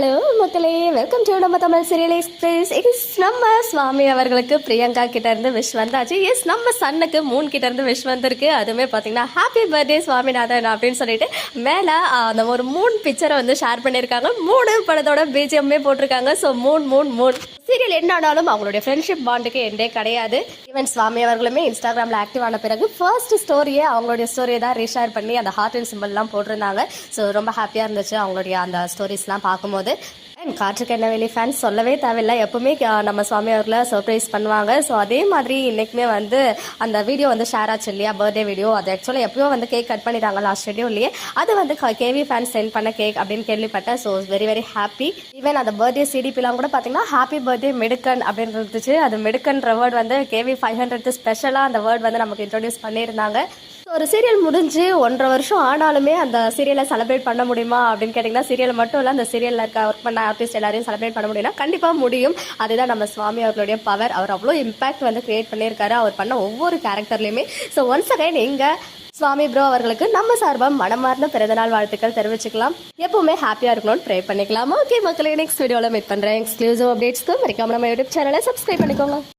Hello மக்களே welcome to நம்ம Tamil serial express S நம்ம சுவாமி அவர்களுக்கு பிரியங்கா கிட்ட இருந்து விஷ் வந்தாச்சு. எஸ் நம்ம சன்னுக்கு மூன் கிட்ட இருந்து விஷ் வந்திருக்கு. அதுவுமே பார்த்தீங்கன்னா ஹாப்பி பர்த்டே சுவாமிநாதன் அப்படின்னு சொல்லிட்டு மேலே அந்த ஒரு மூணு பிக்சரை வந்து ஷேர் பண்ணியிருக்காங்க. மூணு படத்தோட பிஜிஎம்மே போட்டிருக்காங்க. ஸோ மூணு மூணு மூணு சீரியல் என்ன ஆனாலும் அவங்களுடைய ஃப்ரெண்ட்ஷிப் பாண்டுக்கு எண்டே கிடையாது. ஈவன் சுவாமி அவர்களுமே இன்ஸ்டாகிராமில் ஆக்டிவ் ஆன பிறகு ஃபர்ஸ்ட் ஸ்டோரியே அவங்களுடைய ஸ்டோரியை தான் ரீஷேர் பண்ணி அந்த ஹார்ட் அண்ட் சிம்பிள்லாம் போட்டிருந்தாங்க. ஸோ ரொம்ப ஹாப்பியாக இருந்துச்சு அவங்களுடைய அந்த ஸ்டோரிஸ்லாம் பார்க்கும்போது. காற்றுக்கு என்ன வெளி ஃபேன்ஸ் சொல்லவே தேவையில்லை. எப்பவுமே நம்ம சுவாமி அவர்களை சர்ப்ரைஸ் பண்ணுவாங்க. ஸோ அதே மாதிரி இன்னைக்குமே வந்து அந்த வீடியோ வந்து ஷேர் ஆச்சு இல்லையா? பர்த்டே வீடியோ அது ஆக்சுவலாக எப்பயோ வந்து கேக் கட் பண்ணிட்டாங்க லாஸ்ட் ஷெடியூல்லையே அது வந்து கேவி ஃபேன்ஸ் சென்ட் பண்ண கேக் அப்படின்னு கேள்விப்பட்டேன். So very very happy even அந்த பர்த்டே சிடிபிலாம் கூட பார்த்தீங்கன்னா ஹாப்பி பர்த்டே மெடுக்கன் அப்படின்னு இருந்துச்சு. அது மெடுக்கன்ற வேர்ட் வந்து கேவி ஃபைவ் ஹண்ட்ரட் ஸ்பெஷலாக அந்த வேர்ட் வந்து நமக்கு இன்ட்ரோடியூஸ் பண்ணியிருந்தாங்க. ஒரு சீரியல் முடிஞ்சு ஒன்றரை வருஷம் ஆனாலுமே அந்த சீரியலை செலிப்ரேட் பண்ண முடியுமா அப்படின்னு கேட்டிங்கன்னா சீரியல் மட்டும் இல்லை அந்த சீரியலில் இருக்க ஒர்க் பண்ண ஆர்டிஸ்ட் எல்லாரையும் செலிப்ரேட் பண்ண முடியும்னா கண்டிப்பாக முடியும். அதுதான் நம்ம சுவாமி அவர்களுடைய பவர் அவர் அவ்வளோ இம்பாக்ட் வந்து கிரியேட் பண்ணியிருக்காரு. அவர் பண்ண ஒவ்வொரு கேரக்டர்லையுமே ஸோ ஒன்ஸ் அகைன் எங்கள் சுவாமி ப்ரோ அவர்களுக்கு நம்ம சார்பாக மனமார்ந்த பிறந்தநாள் வாழ்த்துக்கள் தெரிவிச்சுக்கலாம். எப்பவுமே ஹாப்பியாக இருக்கணும்னு ப்ரே பண்ணிக்கலாம்? ஓகே மக்களே நெக்ஸ்ட் வீடியோவில் மீட் பண்ணுறேன் எக்ஸ்க்ளூசிவ் அப்டேட்ஸ்க்கு மறக்காம நம்ம யூடியூப் சேனலை சப்ஸ்கிரைப் பண்ணிக்கோங்க.